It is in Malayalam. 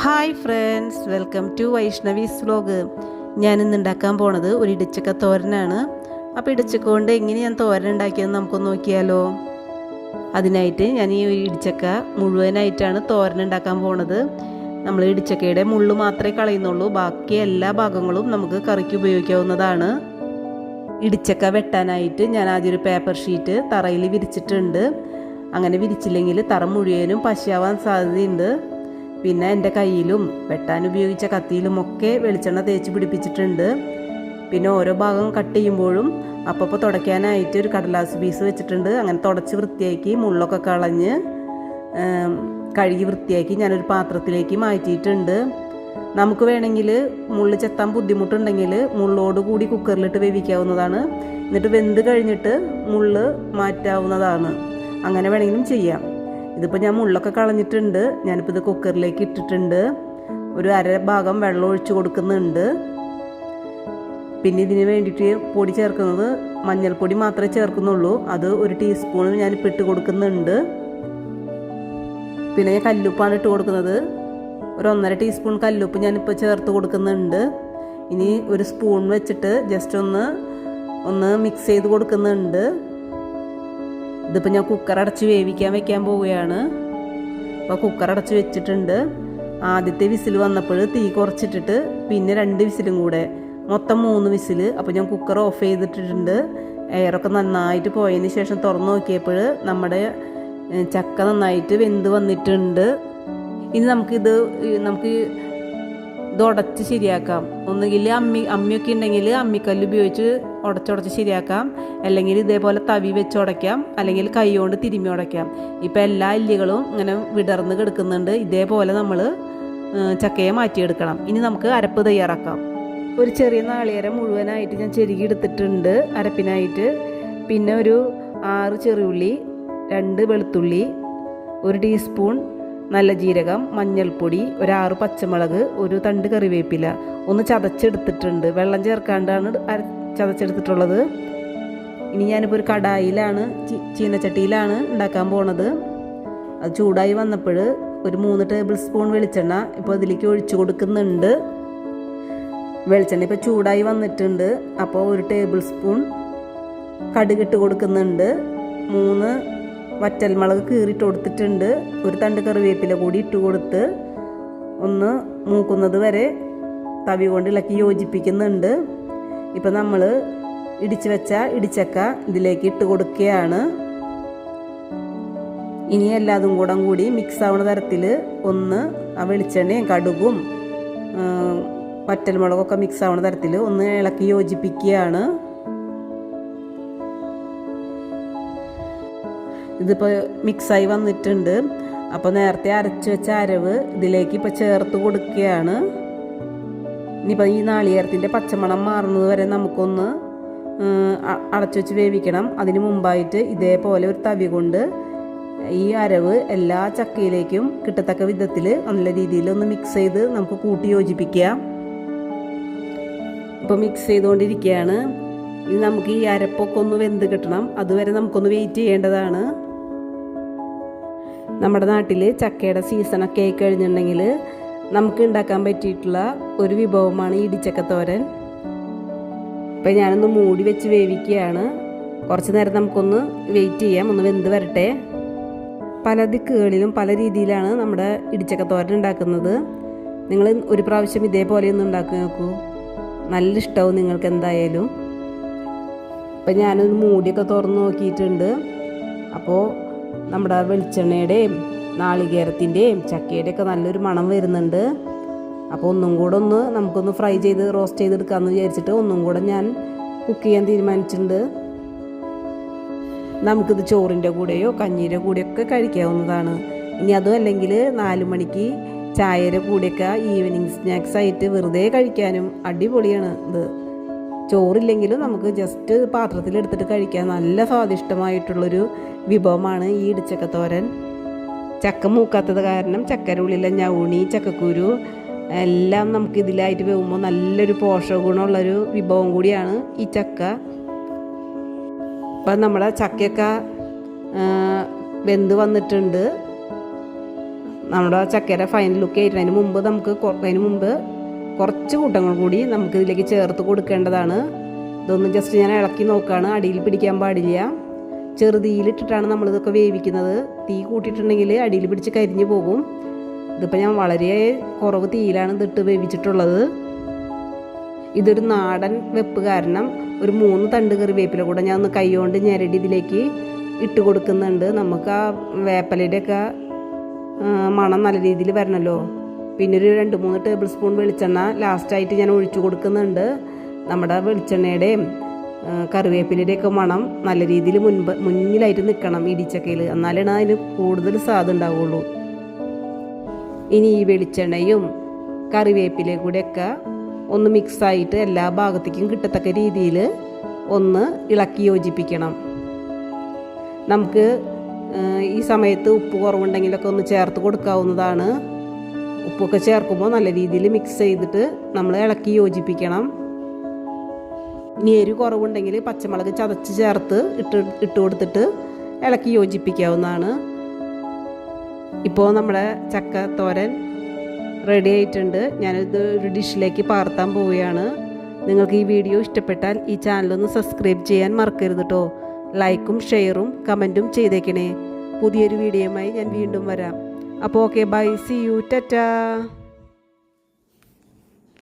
Hi friends welcome to Vaishnavi's vlog ഞാൻ ഇന്ന് ഉണ്ടാക്കാൻ പോണത് ഒരു ഇടിച്ചക്ക തോരനാണ്. അപ്പോൾ ഇടിച്ചക്ക കൊണ്ട് എങ്ങനെ ഞാൻ തോരൻ ഉണ്ടാക്കിയെന്ന് നമുക്കൊന്ന് നോക്കിയാലോ? അതിനായിട്ട് ഞാൻ ഈ ഒരു ഇടിച്ചക്ക മുഴുവനായിട്ടാണ് തോരൻ ഉണ്ടാക്കാൻ പോണത്. നമ്മൾ ഇടിച്ചക്കയുടെ മുള്ളു മാത്രമേ കളയുന്നുള്ളൂ. ബാക്കി എല്ലാ ഭാഗങ്ങളും നമുക്ക് കറിക്ക് ഉപയോഗിക്കാവുന്നതാണ്. ഇടിച്ചക്ക വെട്ടാനായിട്ട് ഞാൻ ആദ്യം ഒരു പേപ്പർ ഷീറ്റ് തറയിൽ വിരിച്ചിട്ടുണ്ട്. അങ്ങനെ വിരിച്ചില്ലെങ്കിൽ തറ മുഴുവനും പശയാവാൻ സാധ്യതയുണ്ട്. പിന്നെ എന്റെ കയ്യിലും വെട്ടാൻ ഉപയോഗിച്ച കത്തിയിലും ഒക്കെ വെളിച്ചെണ്ണ തേച്ച് പിടിപ്പിച്ചിട്ടുണ്ട്. പിന്നെ ഓരോ ഭാഗം കട്ട് ചെയ്യുമ്പോഴും അപ്പപ്പോൾ തുടയ്ക്കാനായിട്ട് ഒരു കടലാസ് പീസ് വെച്ചിട്ടുണ്ട്. അങ്ങനെ തുടച്ച് വൃത്തിയാക്കി മുള്ളൊക്കെ കളഞ്ഞ് കഴുകി വൃത്തിയാക്കി ഞാനൊരു പാത്രത്തിലേക്ക് മാറ്റിയിട്ടുണ്ട്. നമുക്ക് വേണമെങ്കിൽ മുള്ള് ചെത്താൻ ബുദ്ധിമുട്ടുണ്ടെങ്കിൽ മുള്ളോട് കൂടി കുക്കറിലിട്ട് വേവിക്കാവുന്നതാണ്. എന്നിട്ട് വെന്ത് കഴിഞ്ഞിട്ട് മുള്ള് മാറ്റാവുന്നതാണ്. അങ്ങനെ വേണമെങ്കിലും ചെയ്യാം. ഇതിപ്പോൾ ഞാൻ മുള്ളൊക്കെ കളഞ്ഞിട്ടുണ്ട്. ഞാനിപ്പോൾ ഇത് കുക്കറിലേക്ക് ഇട്ടിട്ടുണ്ട്. ഒരു അര ഭാഗം വെള്ളം ഒഴിച്ചു കൊടുക്കുന്നുണ്ട്. പിന്നെ ഇതിന് വേണ്ടിയിട്ട് പൊടി ചേർക്കുന്നത് മഞ്ഞൾപ്പൊടി മാത്രമേ ചേർക്കുന്നുള്ളൂ. അത് ഒരു ടീസ്പൂൺ ഞാനിപ്പോൾ ഇട്ട് കൊടുക്കുന്നുണ്ട്. പിന്നെ ഞാൻ കല്ലുപ്പാണ് ഇട്ട് കൊടുക്കുന്നത്. ഒരു ഒന്നര ടീസ്പൂൺ കല്ലുപ്പ് ഞാനിപ്പോൾ ചേർത്ത് കൊടുക്കുന്നുണ്ട്. ഇനി ഒരു സ്പൂൺ വെച്ചിട്ട് ജസ്റ്റ് ഒന്ന് ഒന്ന് മിക്സ് ചെയ്ത് കൊടുക്കുന്നുണ്ട്. ഇതിപ്പോൾ ഞാൻ കുക്കർ അടച്ച് വേവിക്കാൻ വെക്കാൻ പോവുകയാണ്. അപ്പോൾ കുക്കർ അടച്ച് വെച്ചിട്ടുണ്ട്. ആദ്യത്തെ വിസിൽ വന്നപ്പോൾ തീ കുറച്ചിട്ടിട്ട് പിന്നെ രണ്ട് വിസിലും കൂടെ. മൊത്തം മൂന്ന് വിസിൽ അപ്പോൾ ഞാൻ കുക്കർ ഓഫ് ചെയ്തിട്ടിട്ടുണ്ട്. എയറൊക്കെ നന്നായിട്ട് പോയതിന് ശേഷം തുറന്നു നോക്കിയപ്പോൾ നമ്മുടെ ചക്ക നന്നായിട്ട് വെന്ത് വന്നിട്ടുണ്ട്. ഇനി നമുക്കിത് നമുക്ക് ഇത് ഉടച്ച് ശരിയാക്കാം. ഒന്നുകിൽ അമ്മി അമ്മിയൊക്കെ ഉണ്ടെങ്കിൽ അമ്മിക്കല്ല് ഉപയോഗിച്ച് ഉടച്ചുടച്ച് ശരിയാക്കാം. അല്ലെങ്കിൽ ഇതേപോലെ തവി വെച്ച് ഉടയ്ക്കാം അല്ലെങ്കിൽ കൈ കൊണ്ട് തിരുമ്മി ഉടയ്ക്കാം ഇപ്പം എല്ലാ അല്ലികളും ഇങ്ങനെ വിടർന്ന് കിടക്കുന്നുണ്ട്. ഇതേപോലെ നമ്മൾ ചക്കയെ മാറ്റിയെടുക്കണം. ഇനി നമുക്ക് അരപ്പ് തയ്യാറാക്കാം. ഒരു ചെറിയ നാളികേരം മുഴുവനായിട്ട് ഞാൻ ചെരുകി എടുത്തിട്ടുണ്ട്. അരപ്പിനായിട്ട്. പിന്നെ ഒരു ആറ് ചെറിയുള്ളി രണ്ട് വെളുത്തുള്ളി ഒരു ടീസ്പൂൺ നല്ല ജീരകം മഞ്ഞൾപ്പൊടി ഒരാറ് പച്ചമുളക് ഒരു തണ്ട് കറിവേപ്പില. ഒന്ന് ചതച്ചെടുത്തിട്ടുണ്ട്. വെള്ളം ചേർക്കാണ്ടാണ് ചതച്ചെടുത്തിട്ടുള്ളത്. ഇനി ഞാനിപ്പോൾ ഒരു കടായിലാണ് ചീനച്ചട്ടിയിലാണ് ഉണ്ടാക്കാൻ പോണത്. അത് ചൂടായി വന്നപ്പോൾ ഒരു മൂന്ന് ടേബിൾ സ്പൂൺ വെളിച്ചെണ്ണ ഇപ്പോൾ അതിലേക്ക് ഒഴിച്ചു കൊടുക്കുന്നുണ്ട്. വെളിച്ചെണ്ണ ഇപ്പോൾ ചൂടായി വന്നിട്ടുണ്ട്. അപ്പോൾ ഒരു ടേബിൾ സ്പൂൺ കടുകിട്ട് കൊടുക്കുന്നുണ്ട്. മൂന്ന് വറ്റൽമുളക് കീറിയിട്ട് കൊടുത്തിട്ടുണ്ട്. ഒരു തണ്ട് കറിവേപ്പില കൂടി ഇട്ട് കൊടുത്ത് ഒന്ന് മൂക്കുന്നത് വരെ തവി കൊണ്ട് ഇളക്കി യോജിപ്പിക്കുന്നുണ്ട്. ഇപ്പം നമ്മൾ ഇടിച്ചു വെച്ച ഇടിച്ചക്ക ഇതിലേക്ക് ഇട്ട് കൊടുക്കുകയാണ്. ഇനി എല്ലാതും കൂടെ കൂടി മിക്സ് ആവുന്ന തരത്തിൽ ഒന്ന് ആ വെളിച്ചെണ്ണയും കടുകും വറ്റൽ വറ്റൽമുളകൊക്കെ മിക്സ് ആവുന്ന തരത്തിൽ ഒന്ന് ഇളക്കി യോജിപ്പിക്കുകയാണ്. ഇതിപ്പോൾ മിക്സായി വന്നിട്ടുണ്ട്. അപ്പോൾ നേരത്തെ അരച്ച് വെച്ച അരവ് ഇതിലേക്ക് ഇപ്പോൾ ചേർത്ത് കൊടുക്കുകയാണ്. ഇനിയിപ്പോൾ ഈ നാളികേരത്തിന്റെ പച്ചമണം മാറുന്നത് വരെ നമുക്കൊന്ന് അടച്ചു വെച്ച് വേവിക്കണം. അതിന് മുമ്പായിട്ട് ഇതേപോലെ ഒരു തവി കൊണ്ട് ഈ അരവ് എല്ലാ ചക്കയിലേക്കും കിട്ടത്തക്ക വിധത്തിൽ നല്ല രീതിയിൽ ഒന്ന് മിക്സ് ചെയ്ത് നമുക്ക് കൂട്ടി യോജിപ്പിക്കാം. ഇപ്പോൾ മിക്സ് ചെയ്തുകൊണ്ടിരിക്കുകയാണ് ഇനി നമുക്ക് ഈ അരപ്പൊക്കെ ഒന്ന് വെന്ത് കിട്ടണം. അതുവരെ നമുക്കൊന്ന് വെയിറ്റ് ചെയ്യേണ്ടതാണ്. നമ്മുടെ നാട്ടിൽ ചക്കയുടെ സീസണൊക്കെ ആയി കഴിഞ്ഞിട്ടുണ്ടെങ്കിൽ നമുക്ക് ഉണ്ടാക്കാൻ പറ്റിയിട്ടുള്ള ഒരു വിഭവമാണ് ഈ ഇടിച്ചക്കത്തോരൻ. ഇപ്പം ഞാനൊന്ന് മൂടി വെച്ച് വേവിക്കുകയാണ്. കുറച്ച് നേരം നമുക്കൊന്ന് വെയിറ്റ് ചെയ്യാം. ഒന്ന് വെന്ത് വരട്ടെ. പല ദിക്കുകളിലും പല രീതിയിലാണ് നമ്മുടെ ഇടിച്ചക്കത്തോരൻ ഉണ്ടാക്കുന്നത്. നിങ്ങൾ ഒരു പ്രാവശ്യം ഇതേപോലെ ഒന്ന് ഉണ്ടാക്കി നോക്കൂ. നല്ല ഇഷ്ടമാവും നിങ്ങൾക്ക് എന്തായാലും. അപ്പം ഞാനൊന്ന് മൂടിയൊക്കെ തുറന്ന് നോക്കിയിട്ടുണ്ട്. അപ്പോൾ നമ്മുടെ വെളിച്ചെണ്ണയുടെയും നാളികേരത്തിന്റെയും ചക്കയുടെ ഒക്കെ നല്ലൊരു മണം വരുന്നുണ്ട്. അപ്പോൾ ഒന്നും കൂടെ ഒന്ന് നമുക്കൊന്ന് ഫ്രൈ ചെയ്ത് റോസ്റ്റ് ചെയ്തെടുക്കാമെന്ന് വിചാരിച്ചിട്ട് ഒന്നും കൂടെ ഞാൻ കുക്ക് ചെയ്യാൻ തീരുമാനിച്ചിട്ടുണ്ട്. നമുക്കിത് ചോറിന്റെ കൂടെയോ കഞ്ഞീന്റെ കൂടെയൊക്കെ കഴിക്കാവുന്നതാണ്. ഇനി അതും അല്ലെങ്കിൽ നാല് മണിക്ക് ചായയുടെ കൂടെയൊക്കെ ഈവനിങ് സ്നാക്സ് ആയിട്ട് വെറുതെ കഴിക്കാനും അടിപൊളിയാണ് ഇത്. ചോറില്ലെങ്കിലും നമുക്ക് ജസ്റ്റ് പാത്രത്തിൽ എടുത്തിട്ട് കഴിക്കാൻ നല്ല സ്വാദിഷ്ടമായിട്ടുള്ളൊരു വിഭവമാണ് ഈ ഇടിച്ചക്കത്തോരൻ. ചക്ക മൂക്കാത്തത് കാരണം ചക്കരുള്ളിലെ ഞൗണി ചക്കക്കുരു എല്ലാം നമുക്ക് ഇതിലായിട്ട് വേകുമ്പോൾ നല്ലൊരു പോഷക ഗുണമുള്ളൊരു വിഭവം കൂടിയാണ് ഈ ചക്ക. അപ്പം നമ്മുടെ ചക്കയൊക്കെ വെന്ത് വന്നിട്ടുണ്ട്. നമ്മുടെ ചക്കര ഫൈനൽ ലുക്ക് ആയിട്ട് അതിന് മുമ്പ് നമുക്ക് അതിന് മുമ്പ് കുറച്ച് കൂട്ടങ്ങൾ കൂടി നമുക്ക് ഇതിലേക്ക് ചേർത്ത് കൊടുക്കേണ്ടതാണ്. ഇതൊന്ന് ജസ്റ്റ് ഞാൻ ഇളക്കി നോക്കുകയാണ് അടിയിൽ പിടിക്കാൻ പാടില്ല. ചെറുതീയിലിട്ടിട്ടാണ് നമ്മളിതൊക്കെ വേവിക്കുന്നത്. തീ കൂട്ടിയിട്ടുണ്ടെങ്കിൽ അടിയിൽ പിടിച്ച് കരിഞ്ഞു പോകും. ഇതിപ്പോൾ ഞാൻ വളരെ കുറവ് തീയിലാണ് ഇതിട്ട് വേവിച്ചിട്ടുള്ളത്. ഇതൊരു നാടൻ വെപ്പ് കാരണം ഒരു മൂന്ന് തണ്ട് കറിവേപ്പില കൂടെ ഞാൻ ഒന്ന് കൈകൊണ്ട് ഞെരടി ഇതിലേക്ക് ഇട്ട് കൊടുക്കുന്നുണ്ട്. നമുക്ക് ആ വേപ്പലയുടെയൊക്കെ മണം നല്ല രീതിയിൽ വരണമല്ലോ പിന്നെ ഒരു രണ്ട് മൂന്ന് ടേബിൾ സ്പൂൺ വെളിച്ചെണ്ണ ലാസ്റ്റായിട്ട് ഞാൻ ഒഴിച്ചു കൊടുക്കുന്നുണ്ട്. നമ്മുടെ വെളിച്ചെണ്ണയുടെയും കറിവേപ്പിലയുടെയൊക്കെ മണം നല്ല രീതിയിൽ മുൻപ് മുന്നിലായിട്ട് നിൽക്കണം ഇടിച്ചക്കയിൽ എന്നാലാണ് അതിന് കൂടുതൽ സ്വാദ് ഉണ്ടാവുള്ളൂ. ഇനി ഈ വെളിച്ചെണ്ണയും കറിവേപ്പിലയും കൂടെയൊക്കെ ഒന്ന് മിക്സായിട്ട് എല്ലാ ഭാഗത്തേക്കും കിട്ടത്തക്ക രീതിയിൽ ഒന്ന് ഇളക്കി യോജിപ്പിക്കണം. നമുക്ക് ഈ സമയത്ത് ഉപ്പ് കുറവുണ്ടെങ്കിലൊക്കെ ഒന്ന് ചേർത്ത് കൊടുക്കാവുന്നതാണ്. ഉപ്പൊക്കെ ചേർക്കുമ്പോൾ നല്ല രീതിയിൽ മിക്സ് ചെയ്തിട്ട് നമ്മൾ ഇളക്കി യോജിപ്പിക്കണം. ഇനി എരി കുറവുണ്ടെങ്കിൽ പച്ചമുളക് ചതച്ച് ചേർത്ത് ഇട്ട് ഇട്ട് കൊടുത്തിട്ട് ഇളക്കി യോജിപ്പിക്കാവുന്നതാണ്. ഇപ്പോൾ നമ്മുടെ ചക്ക തോരൻ റെഡി ആയിട്ടുണ്ട്. ഞാനിത് ഒരു ഡിഷിലേക്ക് പാർത്താൻ പോവുകയാണ്. നിങ്ങൾക്ക് ഈ വീഡിയോ ഇഷ്ടപ്പെട്ടാൽ ഈ ചാനലൊന്ന് സബ്സ്ക്രൈബ് ചെയ്യാൻ മറക്കരുത് കേട്ടോ ലൈക്കും ഷെയറും കമന്റും ചെയ്തേക്കണേ. പുതിയൊരു വീഡിയോയുമായി ഞാൻ വീണ്ടും വരാം. അപ്പോൾ okay bye see you Tata